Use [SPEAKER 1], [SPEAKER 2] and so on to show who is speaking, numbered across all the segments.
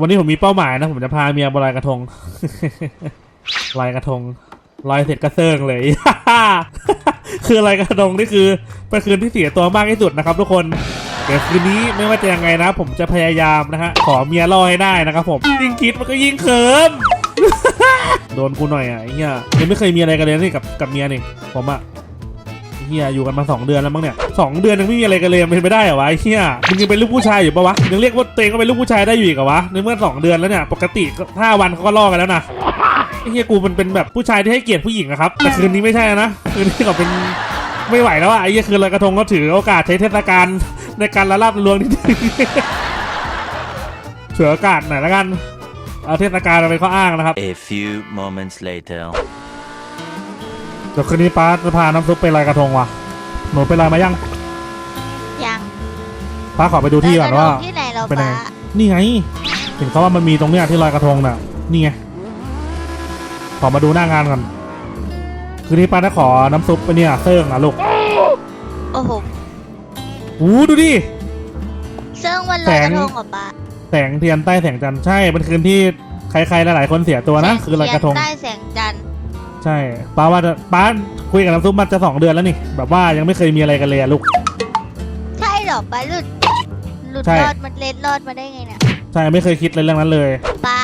[SPEAKER 1] วันนี้ผมมีเป้าหมายนะ ผมจะพาเมียไปลอยกระทงลอยกระทงลอยเสร็จก็เซิงเลย คือลอยกระทงนี่คือเป็นคืนที่เสียตัวมากที่สุดนะครับ ทุกคนเดี๋ยวคืนนี้ไม่ว่าจะยังไงนะ ผมจะพยายามนะฮะขอเมียรอให้ได้นะครับ ผมยิ่งคิดมันก็ยิ่งเขิมโดนกูหน่อยอะไอ้เฮียยังไม่เคยมีอะไรกันเลยนี่กับกับเมียนี่ผมอะ เฮียอยู่กันมาสองเดือนแล้วมั้งเนี่ยสองเดือนยังไม่มีอะไรกันเลยมันเป็นไปได้เหรอวะไอ้เฮียมึงยังเป็นลูกผู้ชายอยู่ปะวะยังเรียกว่าตัวเองก็เป็นลูกผู้ชายได้อยู่อีกเหรอวะในเมื่อสองเดือนแล้วเนี่ยปกติก็ห้าวันเขาก็ล่อกันแล้วนะไอ้เฮียกูมันเป็นแบบผู้ชายที่ให้เกียรติผู้หญิงอะครับแต่คืนนี้ไม่ใช่นะคืนนี้ก็เป็นไม่ไหวแล้วอะไอ้เฮียคืนลอยกระทงก็ถือโอกาสใช้เทศกาลในการละลาบลวงนิดนึงเฉือโอกาสหน่อยละกันเอาเทศกาลมาเป็นข้ออ้างนะครับ
[SPEAKER 2] A few moments later.
[SPEAKER 1] เดี๋ยวคืนนี้ป้าจะพาน้ำซุปไปลอยกระทงว่ะหนูไปลอยมายัง
[SPEAKER 3] ยัง
[SPEAKER 1] ป้าขอไปดูที่ก่อนว่า
[SPEAKER 3] เรจะลงที่ไหนเรา
[SPEAKER 1] เป็นไง
[SPEAKER 3] ปะ
[SPEAKER 1] นี่ไง เห็นเขาว่ามันมีตรงเนี้ยที่ลอยกระทงน่ะ นี่ไง ขอมาดูหน้างานก่อน คืนนี้ป้าจะขอน้ำซุปไปเนี่ยเซิร์งอะลูก
[SPEAKER 3] โอ้โห
[SPEAKER 1] อู้ดูดิ
[SPEAKER 3] เซิ่งวันลอย
[SPEAKER 1] แส
[SPEAKER 3] ก
[SPEAKER 1] ง
[SPEAKER 3] ระทงเหรอปะ
[SPEAKER 1] แสงเทียนใต้แสงจันทร์ใช่เป็นคืนที่ใครๆหลายๆคนเสียตัวนะ คือลอยกระทง
[SPEAKER 3] แสเทียนใต้แสงจันทร์
[SPEAKER 1] ใช่ป้าว่าจะป้าคุยกับน้ำซุปมาจะสองเดือนแล้วนี่ แบบว่ายังไม่เคยมีอะไรกันเลยอะลูก
[SPEAKER 3] ใช่เหรอปะหลุดหลุด
[SPEAKER 1] ใช่
[SPEAKER 3] รอดมันเล็ดรอดมาได้ไงเนี่ย
[SPEAKER 1] ใช่ไม่เคยคิดเลยเรื่องนั้นเลย
[SPEAKER 3] ป้า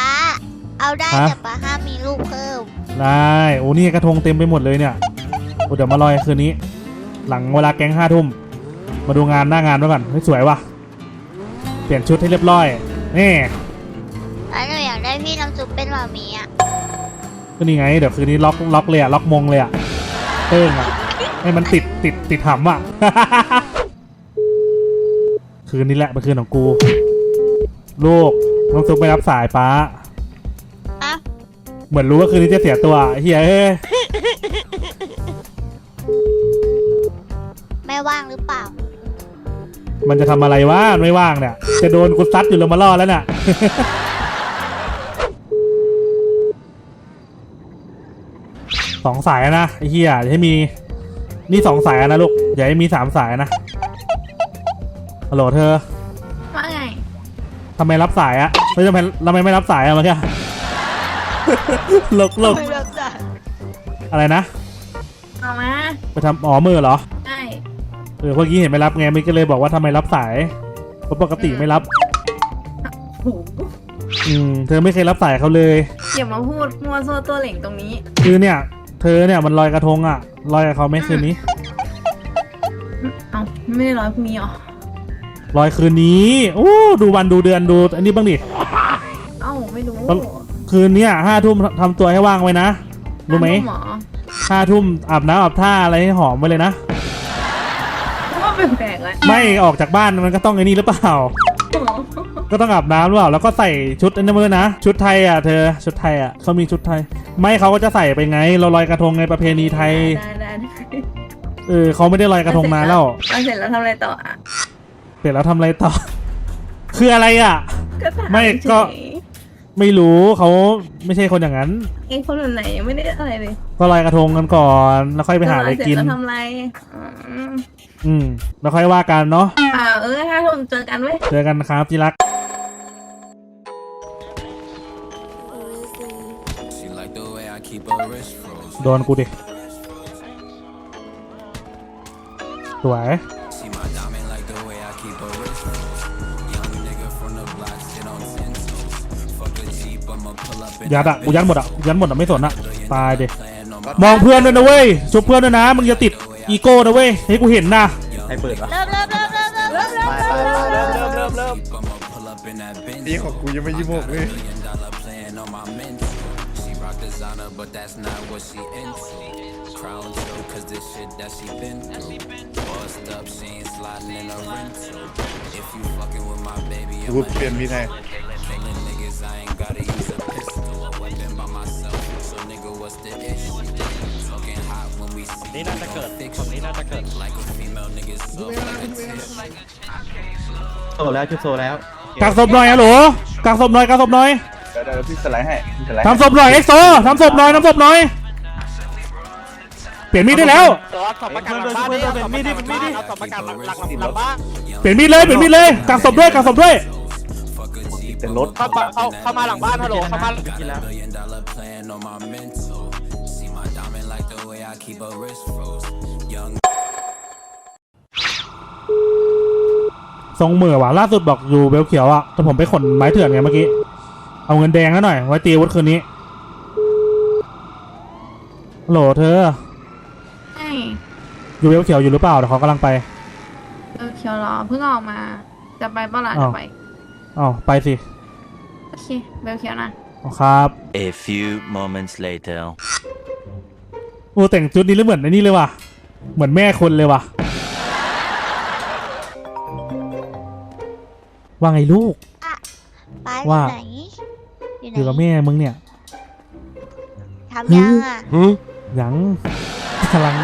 [SPEAKER 3] เอาได้
[SPEAKER 1] ฮะ
[SPEAKER 3] แต่ป้าห้ามมีลูกเพิ่ม
[SPEAKER 1] ได้โอ้นี่กระทงเต็มไปหมดเลยเนี่ยโอ้เดี๋ยวมาลอยคืนนี้ หลังเวลาแก๊งห้าทุ่มมาดูงานหน้างานด้วยกันเฮ้ยสวยว่ะเปลี่ยนชุดให้เรียบร้อยนี่
[SPEAKER 3] แล้วหนูอยากได้พี่น้ำซุปเป็นหมามีอะ
[SPEAKER 1] ก็นี่ไง เดี๋ยวคืนนี้ล็อกล็อกเลยอะล็อกมงเลยอะเติ้งอะให้มันติดติดติดหำอะ คืนนี้แหละเป็นคืนของกู ลูกน้องซุปไปรับสายป้า
[SPEAKER 3] อะ
[SPEAKER 1] เหมือนรู้ว่าคืนนี้จะเสียตัวไอ้เฮียเอ้ย
[SPEAKER 3] ไม่ว่างหรือเปล่า
[SPEAKER 1] มันจะทำอะไรวะมันไม่ว่างเนี่ย จะโดนกูซัดอยู่แล้วมาล่อแล้วเนี่ย สองสายนะไอ้เฮียอย่าให้มีนี่สองสายนะลูกอย่าให้มีสามสายนะฮัลโหลเธอ
[SPEAKER 4] ว่าไง
[SPEAKER 1] ทำไมรับสายอะไม่ทำไมทำไมไม่รับสายอะเมื่อกี้ หลกหลก
[SPEAKER 3] ไม่รับสาย
[SPEAKER 1] อะไรนะ
[SPEAKER 4] เอามา
[SPEAKER 1] ไปทำอ๋อมือเหรอ
[SPEAKER 4] ใช่
[SPEAKER 1] เออเมื่อกี้เห็นไม่รับไงมิกก็เลยบอกว่าทำไมรับสายเพราะปกติไม่รับ
[SPEAKER 4] โห
[SPEAKER 1] อืมเธอไม่เคยรับสายเขาเลย
[SPEAKER 4] อย่ามาพูดมัวโซวตัวเหล่งตรงนี้
[SPEAKER 1] คือเนี่ยเธอเนี่ยมันลอยกระทงอะลอยกับเขาไหม่คืนนี้
[SPEAKER 4] เอาไม่ได้ร้อยพรุ่งนี้หรอ
[SPEAKER 1] ลอยคืนนี้โอ้ดูวันดูเดือนดูอันนี้บ้างดิ
[SPEAKER 4] เอ้าไม่รู้
[SPEAKER 1] แล้วคืนเนี้ยห้าทุ่มทำตัวให้ว่างไว้นะรู้ไหม
[SPEAKER 4] หมอ
[SPEAKER 1] ห้าทุ่มอาบน้ำอาบท่าอะไรให้หอมไว้เลยนะ
[SPEAKER 4] ว่าแปลกๆแล้ว
[SPEAKER 1] ไม่ออกจากบ้านมันก็ต้องไอ้นี่หรือเปล่าก็ต้องอาบน้ำหรือเปล่าแล้วก็ใส่ชุดอันนี้มาด้วยนะชุดไทยอะเธอชุดไทยอะเขามีชุดไทย ไม่เขาก็จะใส่ไปไง เราลอยกระทงในประเพณีไทย
[SPEAKER 4] ได้ได้ได้
[SPEAKER 1] เออเขาไม่ได้ลอยกระทงนานแล้ว
[SPEAKER 4] เอาเสร็จแล้วทำอะไรต่ออะ
[SPEAKER 1] เสร็จแล้วทำอะไรต่อ คืออะไรอะ
[SPEAKER 4] ก็ถาม
[SPEAKER 1] ไม่ก็
[SPEAKER 4] เฉย
[SPEAKER 1] ไม่รู้เขาไม่ใช่คนอย่างนั้น
[SPEAKER 4] ๆไอ้คนแบบไหนยังไม่ได้อะไรเลย
[SPEAKER 1] ก็ลอยกระทงกันก่อน แล้วค่อยไปหาอะไรกิน
[SPEAKER 4] เสจแล้วทำอะไรอืม
[SPEAKER 1] อืมแล้วค่อยว่ากันเนาะ
[SPEAKER 4] อ่าเออถ้าผมเจอกันเว้ย
[SPEAKER 1] เจอกันครับที่รัก โดนกูดิ สวย
[SPEAKER 5] See my diamond like the way I keep her wrist froze. Young nigga from the block, sit on ten toes. Fuck a Jeep, I'ma pull up in
[SPEAKER 1] ยัดอะกูยัดหมดอะยัดหมดอะไม่สนอะตายดิ
[SPEAKER 5] Playing on my
[SPEAKER 1] มองเพื่อนด้วยนะเว้ยชุบเพื่อนด้วยนะ มึงอย่าติดอีโก้นะเว้ยให้กูเห็นนะ
[SPEAKER 6] ให้เปิดวะ
[SPEAKER 3] เริ่มเริ่มเริ่มเริ่มเริ่มเริ่มเริ่ม
[SPEAKER 6] ไปไปไปเริ่มเริ่มเริ่มเริ่ม
[SPEAKER 5] Jeep, I'ma pull up in that Benz.
[SPEAKER 6] นี่ของกูยังไม่ยี่โมกเลย
[SPEAKER 5] Million dollar plan on my mental. She rock designer, but that's not what she into. Crown jewel, cause this shit that she been through. Bust up, she ain't sliding in a rental. If you fucking with my baby,
[SPEAKER 6] กู
[SPEAKER 5] I'ma
[SPEAKER 6] เปลี่ยนมีดให้
[SPEAKER 5] Killing niggas, I ain't gotta use a pistol. A weapon by myself, so nigga, what's the issue? Talking hot when we see
[SPEAKER 7] นี่น่าจะเกิดคนนี้น่าจะเกิด
[SPEAKER 5] like a female nigga, soft like a tissue.
[SPEAKER 6] โซแล้วชุดโซแล้ว
[SPEAKER 1] กักศพหน่อยอะโหลกักศพหน่อยกักศพหน่อย
[SPEAKER 6] เ ดี๋ยวเดี๋ยวพี่สไลด์ให้พี่สไลด์
[SPEAKER 1] ทำศพหน่อยเอ็กโซทำศพหน่อยทำศพหน่อยเปลี่ยนมีดได้แล้ว
[SPEAKER 7] สอบประกาศหลังบ้านดิสอบประกาศหลังบ้านเอาสอบประกาศหลังหลังหลังบ้าน
[SPEAKER 1] เปลี่ยนมีดเลยเปลี่ยนมีดเลยกักศพด้วยกักศพด้วย
[SPEAKER 5] Fuck a Jeep,
[SPEAKER 6] เสียงรถ
[SPEAKER 7] เข้ามาเข้าเข้ามาหลังบ้านฮัลโหลเข้ามา
[SPEAKER 5] Got a billion dollar plan on my mental. See my diamond like the way I keep a wrist froze. Young
[SPEAKER 1] ทรงเหมือว่ะล่าสุดบอกอยู่เบลเขียวอะแต่ผมไปขนไม้เถื่อนไงเมื่อกี้ เอาเงินแดงแล้วหน่อย ไว้ตีอาวุธคืนนี้ฮัลโหลเธอ
[SPEAKER 4] ใช่
[SPEAKER 1] อยู่เบลเขียวอยู่หรือเปล่าเดี๋ยวเขากำลังไป
[SPEAKER 4] เออเขียวเหรอเพิ่งออกมา จะไปเปล่าล่ะ
[SPEAKER 1] อ้าว
[SPEAKER 4] จะไป
[SPEAKER 1] อ๋อไปสิ
[SPEAKER 4] โอเคเบลเขียวนะ
[SPEAKER 1] อ๋อครับ
[SPEAKER 2] A few moments later.
[SPEAKER 1] โอ้แต่งชุดนี้แล้วเหมือนไอ้นี่เลยว่ะ เหมือนแม่คนเลยว่ะ ว่าไงลูก
[SPEAKER 3] ป้าอ
[SPEAKER 1] ว่า
[SPEAKER 3] ยู่ไหน อยู่ไหน
[SPEAKER 1] อยู่กับแม่มึงเนี่ย
[SPEAKER 3] ทำยังอะ
[SPEAKER 1] ยังกำลัง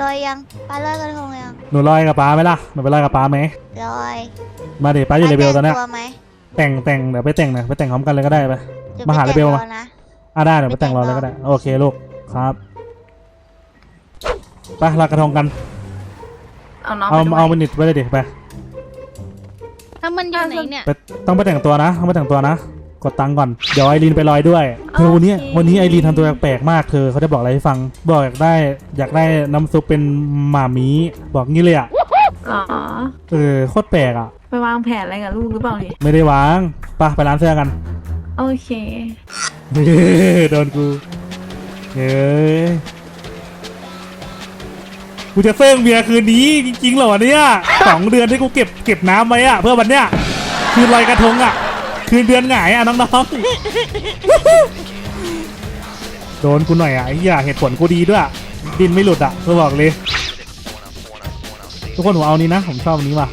[SPEAKER 3] ลอยยังป้าลอยกระทงยัง
[SPEAKER 1] หนูลอยกับป้าไหมล่ะหนูไปลอยกับป้าไหม
[SPEAKER 3] ลอย
[SPEAKER 1] มาเดี๋ยวป้าอยู่เลเบลตอนเนี้ย
[SPEAKER 3] ป้าแจ้งตัวไหม
[SPEAKER 1] แต่งแต่งเดี๋ยวไปแต่งหน่อยไปแต่งพร้อมกันเลยก็ได้ไป
[SPEAKER 3] ดี๋ยว
[SPEAKER 1] มาหา
[SPEAKER 3] ไป
[SPEAKER 1] เลเบล
[SPEAKER 3] แต่ง
[SPEAKER 1] มา
[SPEAKER 3] ตัวนะ
[SPEAKER 1] อะได้เดี๋ยวไป
[SPEAKER 3] ไปแต่
[SPEAKER 1] แต่ง
[SPEAKER 3] ง
[SPEAKER 1] รอเลย
[SPEAKER 3] รอ
[SPEAKER 1] ก็ได้โอเคลูกครับไปลอยกระทงกัน
[SPEAKER 4] เอาน้อง
[SPEAKER 1] เอา
[SPEAKER 4] ไปด้วย
[SPEAKER 1] เอามินิทไปเลยดิไป
[SPEAKER 8] ถ้ามันอยู่ไหนเนี่ย
[SPEAKER 1] ไปต้องไปแต่งตัวนะต้องไปแต่งตัวนะ กดตังค์ก่อน เดี๋ยวไอรีนไปลอยด้วย เธอวันนี้วันนี้ไอรีนทำตัวแปลกๆมากเธอเขาจะบอกอะไรให้ฟัง บอกอยากได้อยากได้น้ำซุปเป็นหม่ามีบอกงี้เลยอะ
[SPEAKER 4] เหรอ
[SPEAKER 1] เออโคตรแปลกอะ
[SPEAKER 4] ไปวางแผนอะไรกับลูกหรือเปล่าเนี่ย
[SPEAKER 1] ไม่ได้วางไปไปร้านเสื้อกัน
[SPEAKER 4] โอเค
[SPEAKER 1] เฮ้ยโดนกูเฮ้ยกูจะเซิ่งเมียคืนนี้จริงๆเหรอวะเนี่ยสองเดือนที่กูเก็บเก็บน้ำไว้อะเพื่อวันเนี้ยคืนลอยกระทงอะ คืนเดือนหงายอะน้องๆ โดนกูหน่อยอะไอ้เหี้ยเหตุผลกูดีด้วยดินไม่หลุดอะกูบอกเลย ทุกคนผมเอานี้นะ ผมชอบอันนี้ว่ะ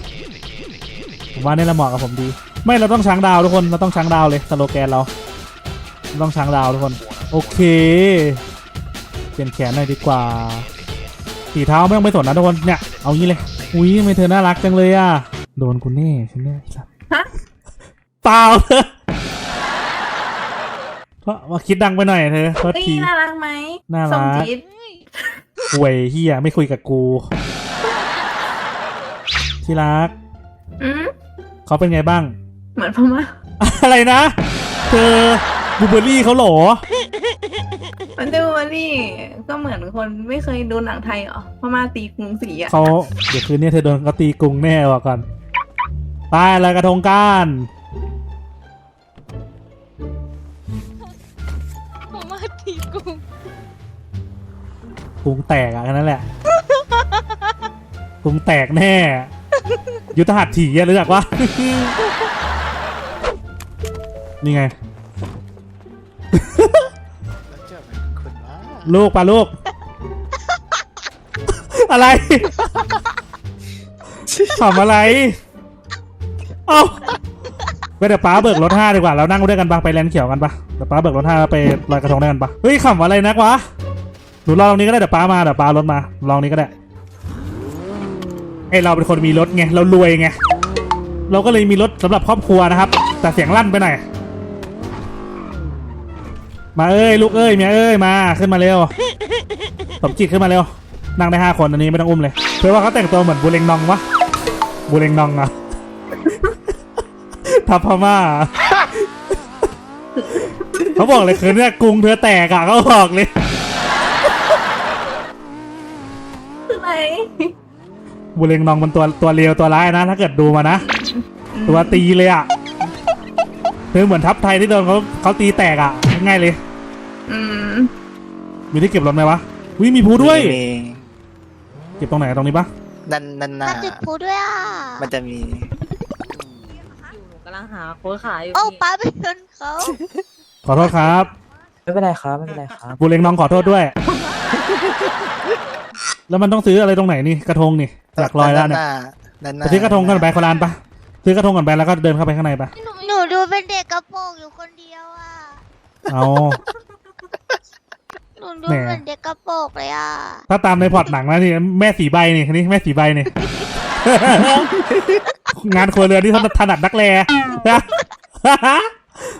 [SPEAKER 1] ผมว่านี่ยละเหมาะกับผมดี ไม่เราต้องช้างดาวทุกคนเราต้องช้างดาวเลยสโลแกนเราเราต้องช้างดาวทุกคน โอเค เปลี่ยนแขนหน่อยดีกว่าสีเท้าไม่ต้องไปสนนะทุกคนเนี่ยเอางี้เลยอุ้ยทำไม่เธอน่ารักจังเลยอะโดนกูแน่ฉันแน่ไอ้สัส
[SPEAKER 4] ฮะ
[SPEAKER 1] เปล่าเธอเพราะว่าคิดดังไปหน่อยเธอโทษ
[SPEAKER 4] นี่
[SPEAKER 1] ที
[SPEAKER 4] น่ารักไหม
[SPEAKER 1] น่ารัก
[SPEAKER 4] สมจิต
[SPEAKER 1] หวยเฮียไม่คุยกับกู ที่รัก
[SPEAKER 4] อืม
[SPEAKER 1] เขาเป็นไงบ้าง
[SPEAKER 4] เหมือนพม่า
[SPEAKER 1] อะไรนะ เธอบูเบอรี่เขาเหรอ
[SPEAKER 4] มันดูมาดิก็เหมือนคนไม่เคยดูหนังไทยเหรอพม่าตีกรุงศรีอะ
[SPEAKER 1] เขาเดี๋ยวคืนนี้เธอโดนเขาตีกรุงแน่ว่ะก่อนตายอะไรกระทงก้าน
[SPEAKER 8] ก
[SPEAKER 1] รุงแตกอะแค่นั้นแหละกรุงแตกแน่ ยุทธหัตถีอะรู้จักวะนี่ไงลูกปลาลูก อะไรทำอะไร เอ้าไปเดี๋ยวป้าเบิกรถห้าดีกว่าแล้วนั่งด้วยกันปะไปแลนด์เขียวกันปะเดี๋ยวป้าเบิกรถห้าแล้วไปลอยกระทงด้วยกันปะเฮ้ยขำอะไรนักวะ หนูลองตรงนี้ก็ได้เดี๋ยวป้ามาเดี๋ยวป้ารถมาลองนี้ก็ได้ไอเราเป็นคนมีรถไงเรารวยไงเราก็เลยมีรถสำหรับครอบครัวนะครับ แต่เสียงลั่นไปหน่อยมาเอ้ยลูกเอ้ยเมียเอ้ยมาขึ้นมาเร็วสมจิตขึ้นมาเร็วนั่งได้ห้าคนอันนี้ไม่ต้องอุ้มเลยเพื่อว่าเขาแต่งตัวเหมือนบูเรงนองวะบูเรงนองอะทัพพม่าเขาบอกเลยคืนเนี้ยกรุงเธอแตกอะเขาบอกเลย บูเรงนองมันตัวตัวเลวตัวร้ายนะ ถ้าเกิดดูมานะ ตัวตีเลยอะคือเหมือนทัพไทยที่โดนเขาเขาตีแตกอะง่ายเลย
[SPEAKER 4] อืม
[SPEAKER 1] มีที่เก็บรถไหมวะวิมีภูด้วยเก็บตรงไหนตรงนี้ปะ
[SPEAKER 9] นั่นนั่นน่ะ
[SPEAKER 3] ถ้าจุดพลุด้วยอะ
[SPEAKER 9] มันจะมี
[SPEAKER 10] กำลังหาโค้ดขายอยู่
[SPEAKER 3] โอ้
[SPEAKER 10] พี่
[SPEAKER 3] ป้าไปชนเขา
[SPEAKER 1] ขอโทษครับ
[SPEAKER 9] ไม่เป็นไรครับไม่เป็นไรครับ
[SPEAKER 1] บูเรงนองขอโทษด้วย แล้วมันต้องซื้ออะไรตรงไหนนี่กระทงนี่ อยากลอยแล้วเนี่ย
[SPEAKER 9] นั่น
[SPEAKER 1] ไปซื้อกระทงกันไปโครานปะซื้อกระทงกันไปแล้วก็เดินเข้าไปข้างในปะ
[SPEAKER 3] หนูดูเป็นเด็กกระโปรงอยู่คนเดียวอะ
[SPEAKER 1] เอา
[SPEAKER 3] หนูดู
[SPEAKER 1] แหม
[SPEAKER 3] เป็นเด็กกระโปรงเลยอะ
[SPEAKER 1] ถ้าตามในพล็อร์ตหนังแล้วนี่แม่สีใบนี่นี่แม่สีใบนี่งานครัวเรือนที่ถนัดนักแลนะ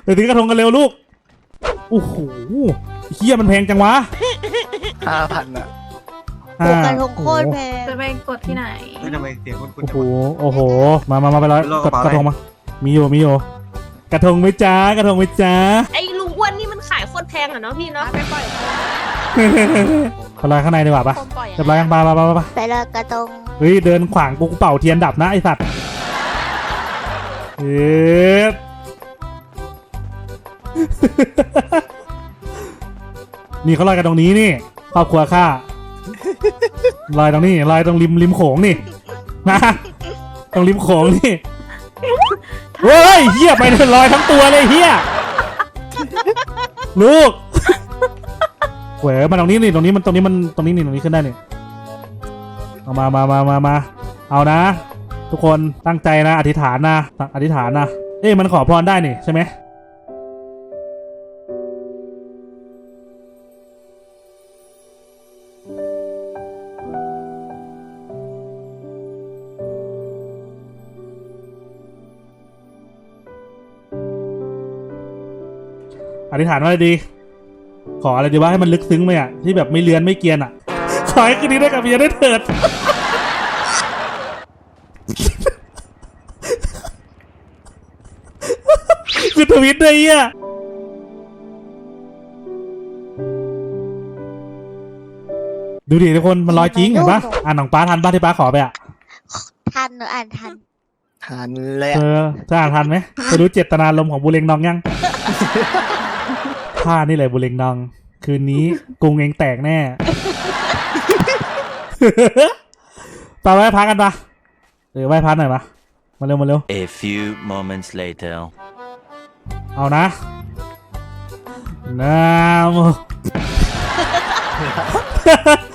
[SPEAKER 1] ไปซื้อกระทงกันเร็วลูกโอ้โหเฮียมันแพงจังวะ
[SPEAKER 9] ห้าพันอะ
[SPEAKER 3] ปลูกกระทงโคตรแพง
[SPEAKER 4] จะไปกดที่ไหน
[SPEAKER 6] ทำไมเสียงคุณคุณ
[SPEAKER 1] โอ้โห โอ้โห มามามาไปร้อยกดกระทงมา มีอยู่มีอยู่กระทงไหมจ้ากระทงไหมจ้า
[SPEAKER 10] ไอ้ลุงอ้วนนี่มันขายโคตรแพงอะเนาะพี่เนาะ
[SPEAKER 8] ไปปล่อย
[SPEAKER 1] ไปลอยข้างในดีกว่าปะ
[SPEAKER 8] โคมปล่อย
[SPEAKER 1] เรียบร้อยยังปะปะปะปะ
[SPEAKER 3] ไปเลยกระตง
[SPEAKER 1] เฮ้ยเดินขวางกูกูเป่าเทียนดับนะไอสัตว์เอ๊ะนี่เขาลอยกันตรงนี้นี่ครอบครัวข้า ลอยตรงนี้ลอยตรงริมริมโขงนี่นะตรงริมโขงนี่เฮ้ยเฮียไปเลยลอยทั้งตัวเลยเฮียลูกเว้ยมาตรงนี้นี่ตรงนี้มันตรงนี้มันตรงนี้นี่ตรงนี้ขึ้นได้นี่เอามามามามามาเอานะ ทุกคนตั้งใจนะ อธิษฐานนะอธิษฐานนะเอ๊ะมันขอพรได้นี่ใช่ไหม อธิษฐานว่าอะไรดี ขออะไรดีว่าให้มันลึกซึ้งไหมอะที่แบบไม่เลือนไม่เกรียนอะขอให้คืนนี้ได้กับเมียได้เถิด คือทวิตด้วยอะดูดิทุกคนมันลอยจริงเห็นปะอ่านของป้าทันป้าที่ป้าขอไปอะ
[SPEAKER 3] ทันหนูอ่านทัน
[SPEAKER 9] ทานเลย
[SPEAKER 1] เธ
[SPEAKER 9] อะ
[SPEAKER 1] อจะอ่านทันไหมจะรู้เจตนารมณ์ของบุเรงนองยัง ท่านี่เลยบุเรงนองคืนนี้กรุงเองแตกแน่ไปไหว้พักกันปะเออไหว้พักหน่อยปะมาเร็วมาเร็ว
[SPEAKER 2] A few moments later.
[SPEAKER 1] เอานะน้ำ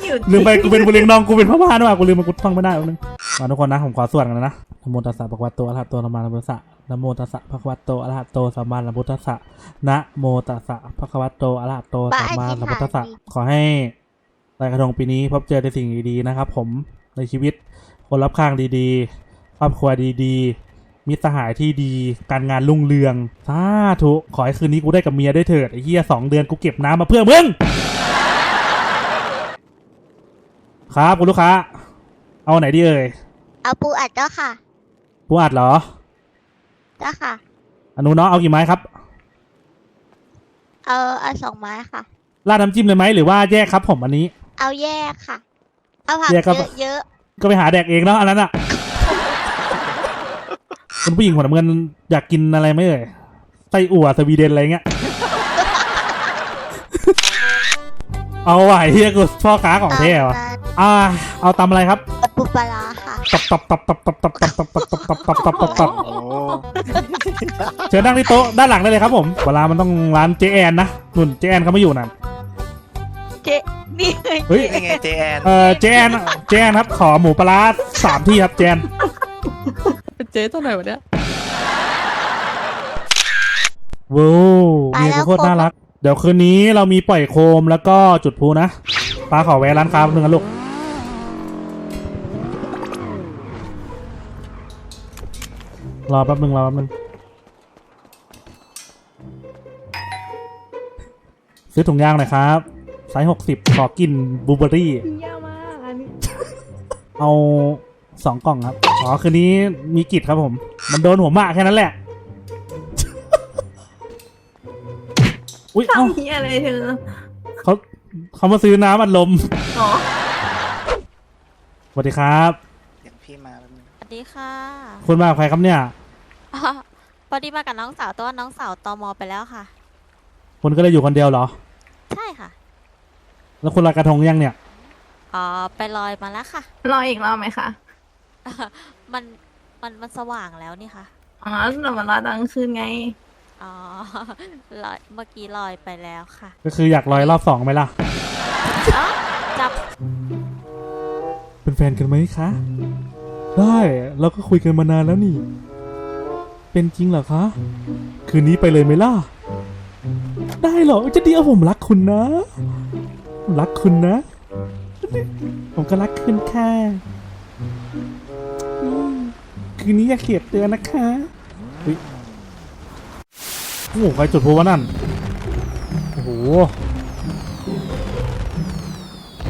[SPEAKER 4] หยุด
[SPEAKER 1] ลืมไปกูเป็นบุเรงนองกูเป็นพระพานว่ะกูลืมมากูท่องไม่ได้แป๊บนึงมาทุกคนนะผมขอสวดกันนะนะนะโมตัสสะภะคะวะโตอะระหะโตสัมมาสัมพุทธัสสะ นะโมตัสสะภะคะวะโตอะระหะโตสัมมาสัมพุทธัสสะนะโมตัสสะภะคะวะโตอะระหะโตสัมมาสัมพุทธัสสะขอให้ลอยกระทงปีนี้พบเจอในสิ่งดีๆนะครับ ผมในชีวิตคนรับข้างดีๆ ครอบครัวดีๆ มิตรสหายที่ดี การงานรุ่งเรืองสาธุขอให้คืนนี้กูได้กับเมียด้วยเถิดไอ้เหี้ยสองเดือนกูเก็บน้ำมาเพื่อมึงครับคุณลูกค้า เอาไหนดีเอ่ย
[SPEAKER 3] เอาปูอัดเจ้าค่ะ
[SPEAKER 1] ปูอัดเหรอ
[SPEAKER 3] เจ้าค่ะ
[SPEAKER 1] อนุเนาะเอากี่ไม้ครับ
[SPEAKER 3] เอาเอาสองไม้ค่ะ
[SPEAKER 1] ราดน้ำจิ้มเลยไหมหรือว่าแยกครับ ผมอันนี้
[SPEAKER 3] เอาแยกค่ะ เอาผัก
[SPEAKER 1] แยกครับ
[SPEAKER 3] เยอะ
[SPEAKER 1] ก็ไปหาแดกเองเนาะอันนั้นอะ คุณผู้หญิงหัวน้ำเงินอยากกินอะไรไหมเอ่ยไส้อั่วสวีเดนอะไรเงี้ย เอาไหวเฮียกูพ่อค้าของ
[SPEAKER 3] ๆ
[SPEAKER 1] แท้วะ
[SPEAKER 3] เอานั้น
[SPEAKER 1] อ่า เอาตำอะไรครับ
[SPEAKER 3] เอาปูปลาร้าค่ะ
[SPEAKER 1] ตับตับตับตับตับตับตับตับตับตับตับตับตับตับตับเชิญนั่งที่โต๊ะด้านหลังได้เลยครับผมเวลามันต้องร้านเจแอนนะนุ่นเจแอนเขาไม่อยู่นั่น
[SPEAKER 3] เจนี่ไง
[SPEAKER 1] เฮ้ย
[SPEAKER 9] นี่ไงเจแอน
[SPEAKER 1] เออเจแอนเจแอนครับ ขอหมูปลาร้าสามที่ครับเจแอน
[SPEAKER 8] เจ๊ตัวไหนวะเนี่ย
[SPEAKER 1] ว้าวนี่คือโคตรน่ารัก เดี๋ยวคืนนี้เรามีปล่อยโคมแล้วก็จุดพลุนะป้าขอแวะร้านค้าแป๊บนึงนะลูก รอแป๊บนึงรอแป๊บนึงซื้อถุงยางหน่อยครับไซส์หกสิบขอกินบลูเบอร์รี่
[SPEAKER 4] ยากมากอันนี้
[SPEAKER 1] เอาสองกล่องครับ อ๋อ คืนนี้มีกิจครับผม มันโดนหัวหมากแค่นั้นแหละ อุ้ยเอ้า
[SPEAKER 4] ทำเฮียอะไรเธอ
[SPEAKER 1] เขาเขามาซื้อน้ำอัดลม
[SPEAKER 4] อ๋อ
[SPEAKER 1] สวัสดีครับ
[SPEAKER 9] เดี๋ยวพี่มาแล้วนึง
[SPEAKER 8] สวัสดีค่ะ
[SPEAKER 1] คุณมากับใครครับเนี่ย
[SPEAKER 8] อ๋อพอดีมากับน้องสาวแตัวาน้องสาวตอมอไปแล้วค่ะ
[SPEAKER 1] คุณก็เลยอยู่คนเดียวเหรอ
[SPEAKER 8] ใช่ค่ะ
[SPEAKER 1] แล้วคุณลอยกระทงยังเนี่ย
[SPEAKER 8] อ๋อ ไปลอยมาแล้วค่ะ
[SPEAKER 4] รออีกรอบไหมคะ
[SPEAKER 8] มัน มัน มันสว่างแล้วนี่ค่ะ
[SPEAKER 4] อ๋อเรามารอตอนกลางคืนไง
[SPEAKER 8] อ๋อ ลอย เมื่อกี้ลอยไปแล้วค่ะ
[SPEAKER 1] ก็คืออยากลอยรอบสองไหมล่ะ
[SPEAKER 8] อ๋อจับ
[SPEAKER 1] เป็นแฟนกันไหมคะ ได้ เราก็คุยกันมานานแล้วนี่ เป็นจริงเหรอคะ คืนนี้ไปเลยไหมล่ะ ได้เหรอจะดีเอาผมรักคุณนะ รักคุณนะ ผมก็รักคุณค่ะคืนนี้อย่าเขียดเตือนนะคะโอ้โหใครจุดพลุวะนั่น โอ้โห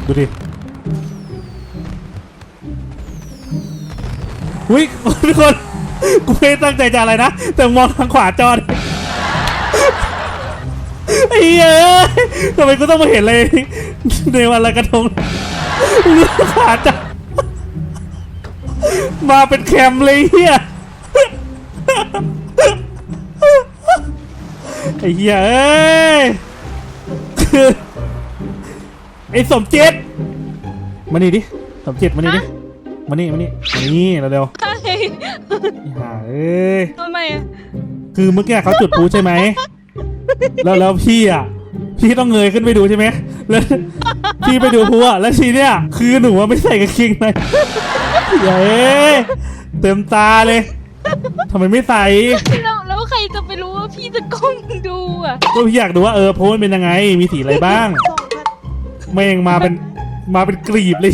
[SPEAKER 1] ดูดิอุ้ยทุกคน กูไม่ได้ตั้งใจจะอะไรนะ แต่มองทางขวาจอดไอ้เหี้ยเอ้ยทำไมกูต้องมาเห็นเลย ในวันลอยกระทงเลือกขวาจอดมาเป็นแคมเลยเฮียไอ้เหี้ยเอ้ยคือไอ้สมเจ็ดมานี่ดิ สมเจ็ดมานี่ดิ มานี่มานี่มานี่เร็วๆไอ้ห่าเอ้ย
[SPEAKER 10] ทำไมอะ
[SPEAKER 1] คือเมื่อกี้เขาจุดพลุใช่ไหมแล้วแล้วพี่อะ พี่ต้องเงยขึ้นไปดูใช่ไหมแล้วพี่ไปดูพลุอะแล้วทีเนี้ยคือหนูว่าไม่ใส่กางเกงในเย้เต็มตาเลยทำไมไม่ใส่
[SPEAKER 10] แล้วแล้วใครจะไปรู้ว่าพี่จะก้มดูอะ
[SPEAKER 1] ก็พี่อยากดูว่าเออพลุมันเป็นยังไง มีสีอะไรบ้าง แม่งมาเป็นมาเป็นกรีบเลย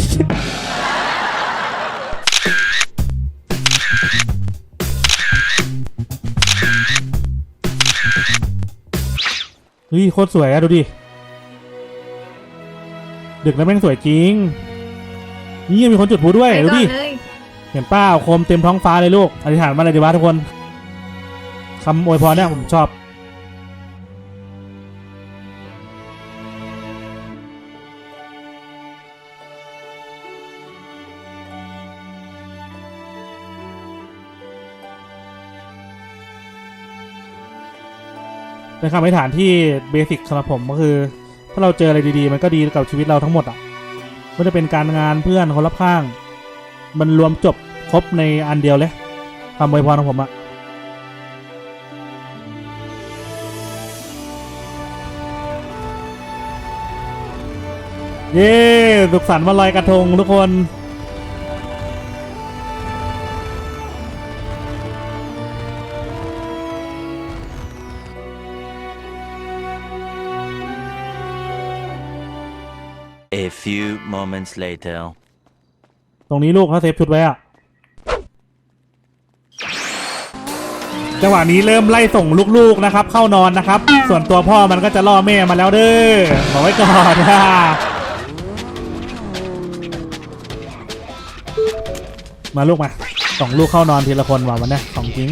[SPEAKER 1] ฮ้ยโคตรสวยอะดูดิ ดึกแล้วแม่งสวยจริง นี่ยังมีคนจุดพลุด้วย
[SPEAKER 4] ไป
[SPEAKER 1] ดู
[SPEAKER 4] ก่อ
[SPEAKER 1] ดิ
[SPEAKER 4] นเลย
[SPEAKER 1] เห็นป้าโคมเต็มท้องฟ้าเลยลูก อธิษฐานมาเลยดีวะทุกคนคำอวยพรเนี่ยผมชอบ เป็นคำอธิษฐานที่เบสิกสำหรับผมก็คือ ถ้าเราเจออะไรดีๆ มันก็ดีกับชีวิตเราทั้งหมดอะไม่ว่าจะเป็นการงานเพื่อนคนรอบข้าง มันรวมจบครบในอันเดียวเลยคำอวยพรของผมอะเย้สุขสันต์วันลอยกระทงทุกคน
[SPEAKER 2] A few moments later.
[SPEAKER 1] ตรงนี้ลูกเขาเซฟชุดไว้อะจังหวะนี้เริ่มไล่ส่งลูกๆนะครับ เข้านอนนะครับ ส่วนตัวพ่อมันก็จะล่อแม่มาแล้วเด้อบอกไว้ก่อนนะมาลูกมาส่งลูกเข้านอนทีละคนว่ะวันเนี้ยของจริง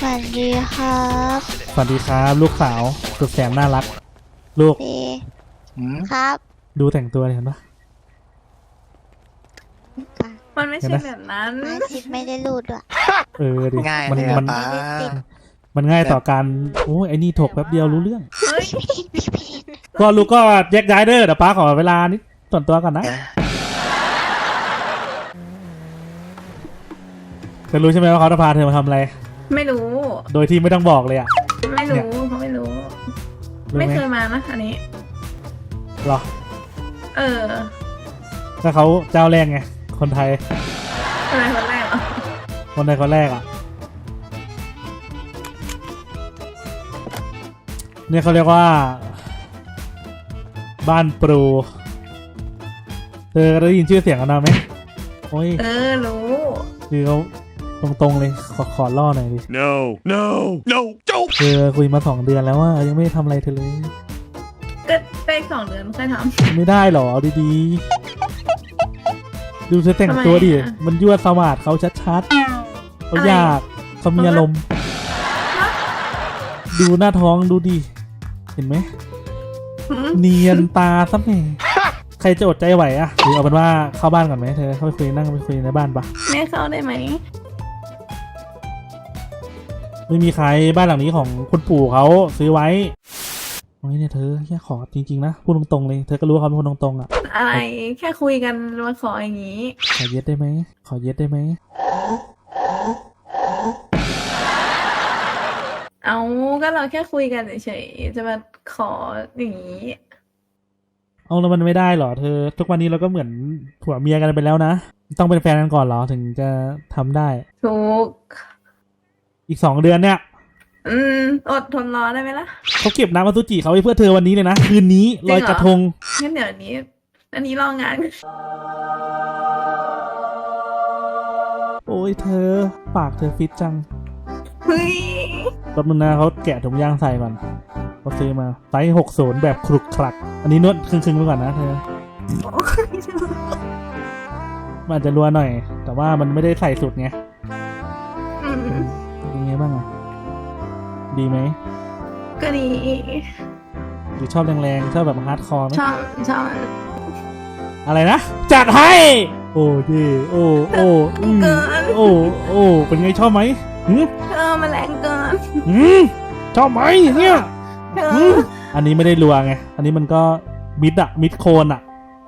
[SPEAKER 3] สวัสดีครับ
[SPEAKER 1] สวัสดีครับ ลูกสาวสุดแสนน่ารัก ลูก
[SPEAKER 3] เอ
[SPEAKER 9] หืม
[SPEAKER 3] ครับ
[SPEAKER 1] ดูแต่งตัวดิเห็นปะ
[SPEAKER 4] มันไม่
[SPEAKER 1] เห็
[SPEAKER 4] ใช่
[SPEAKER 1] นไหม
[SPEAKER 4] แบบนั้น
[SPEAKER 3] อาทิตย์ไม่ได้รูดด้วย
[SPEAKER 1] เออดิ
[SPEAKER 9] ง่าย
[SPEAKER 1] มั
[SPEAKER 9] เลย
[SPEAKER 1] มั
[SPEAKER 9] อะป้า
[SPEAKER 1] มันง่ายต่อการโอ้ยไอ้นี่ถกแป๊บเดียวรู้เรื่อง
[SPEAKER 4] เฮ้ย
[SPEAKER 1] ก็ลูกก็แยกย้ายเด้อเดี๋ยวป้าขอเวลานิดส่วนตัวก่อนนะเธอรู้ใช่ไหมว่าเขาจะพาเธอมาทำอะไร
[SPEAKER 4] ไม่รู้
[SPEAKER 1] โดยที่ไม่ต้องบอกเลยอะ
[SPEAKER 4] ไม่รู้เขาไม่ รู้
[SPEAKER 1] รู้
[SPEAKER 4] ไม่
[SPEAKER 1] ไหม
[SPEAKER 4] เคยมานะอันนี้
[SPEAKER 1] หรอ
[SPEAKER 4] เออ
[SPEAKER 1] ก็เขาเจ้าแรกไง คนไทย
[SPEAKER 4] อะไรคนแรกเหรอ
[SPEAKER 1] คนไทยคนแรกอะเนี่ยเขาเรียกว่า บ้านปรูเธอได้ยินชื่อเสียงกันนะไหมโอ้ย
[SPEAKER 4] เออรู้
[SPEAKER 1] คือเขา ตรงๆเลยขอขอล่อหน่อยดิ
[SPEAKER 2] No, no, no, don't!
[SPEAKER 1] เธอคุยมาสองเดือนแล้วว่ายังไม่ได้ทำอะไรเธอเลย
[SPEAKER 4] ก็ได้อีกสองเดือนค่อยท
[SPEAKER 1] ไม่ได้หรอเอาดีๆ ดูเธอแต่งตัวดิ
[SPEAKER 4] ทำไมอะ
[SPEAKER 1] มันยั่วสมาดเขาชัดๆเขาอยากเขามีอารมณ์ดูหน้าท้องดูดิ เห็นไหมำ
[SPEAKER 4] หืม
[SPEAKER 1] เนียนตาซับแหน่ใครจะอดใจไหวอะหรือเอาเป็นว่าเข้าบ้านก่อนไหมเธอเข้าไปคุยนั่งไปคุยในบ้านปะ
[SPEAKER 4] แม่เข้าได้ไหม
[SPEAKER 1] ไม่มีใครบ้านหลังนี้ของคุณปู่เขาซื้อไว้โอ้ยเนี่ยเธอแค่ขอจริงๆนะพูดตรงๆเลยเธอก็รู้ว่าเขาเป็นคนตรงๆอะ
[SPEAKER 4] อะไรแค่คุยกันมาขออย่างนี้
[SPEAKER 1] ขอเย็ดได้ไหมขอเย็ดได้ไหม
[SPEAKER 4] เอาก็เราแค่คุยกันเฉยๆจะมาขออย่างนี้
[SPEAKER 1] เอาแล้วมันไม่ได้เหรอเธอ ทุกวันนี้เราก็เหมือนผัวเมียกันไปแล้วนะ ต้องเป็นแฟนกันก่อนเหรอถึงจะทำได้
[SPEAKER 4] ถูก
[SPEAKER 1] อีกสองเดือนเนี่ย
[SPEAKER 4] อืมอดทนรอได้ไหมล่ะ
[SPEAKER 1] เขาเก็บน้ำมาตุจิเขาไว้เพื่อเธอวันนี้เลยนะ คืนนี้ลอยกระทง
[SPEAKER 4] งั้นเดี๋ยวนี้ อันนี้รองาน
[SPEAKER 1] โอ้ยเธอ ปากเธอฟิตจัง
[SPEAKER 4] เฮ้ย
[SPEAKER 1] รถมึงนะเขาแกะถุงยางใส่ก่อนเขาซื้อมาไซส์หกศูนย์แบบครุกครัก อันนี้นวดครึ่งๆไปก่อนนะเธอมันอาจจะรัวหน่อย แต่ว่ามันไม่ได้ใส่สุดไง
[SPEAKER 4] อืม
[SPEAKER 1] เป็นไง บ้างอะดีไหม
[SPEAKER 4] ก็ดี
[SPEAKER 1] หรือชอบแรงๆ ชอบแบบฮาร์ดคอร์ไหม
[SPEAKER 4] ชอบชอบ
[SPEAKER 1] อะไรนะ จัดให้ โอ้เย่โอ้โอ้อืมโอ้โอ้เป็นไงชอบไหมหืม
[SPEAKER 4] เธอมาแรงเกิน
[SPEAKER 1] หืมชอบไหมเนี่ย
[SPEAKER 4] เธ
[SPEAKER 1] หื
[SPEAKER 4] อ
[SPEAKER 1] มอันนี้ไม่ได้รัวไง อันนี้มันก็มิดอะมิดโคนอะ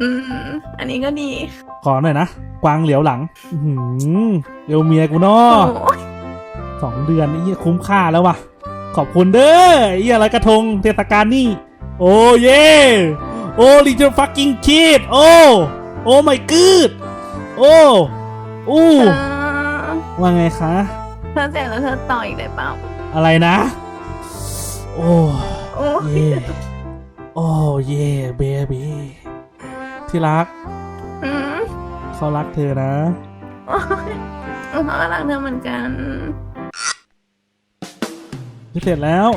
[SPEAKER 4] อืมอันนี้ก็ดี
[SPEAKER 1] ขอหน่อยนะ กวางเหลียวหลังอื้อหือเอวเมียกูเนาะ
[SPEAKER 4] โอ้ย
[SPEAKER 1] สองเดือนไอ้เหี้ยคุ้มค่าแล้วว่ะขอบคุณเด้อไอ้เหี้ยอะไรกระทงเทศกาลนี่โอ้เย่โอ้ลิจฟักกิ้งคิดโอ้โอ้ไม่กืดโอ้อู้
[SPEAKER 4] เธอ
[SPEAKER 1] ว่าไงคะ
[SPEAKER 4] เธอเสร็จแล้วเธอต่ออีกได้เปล่า
[SPEAKER 1] อะไรนะ โอ้
[SPEAKER 4] โอ้ย
[SPEAKER 1] เย่โอ้เย่เบบีที่รัก
[SPEAKER 4] อืม
[SPEAKER 1] เขารักเธอนะ
[SPEAKER 4] โอ้ยเขาก็รักเธอเหมือนกัน
[SPEAKER 1] เสร็จแล้ว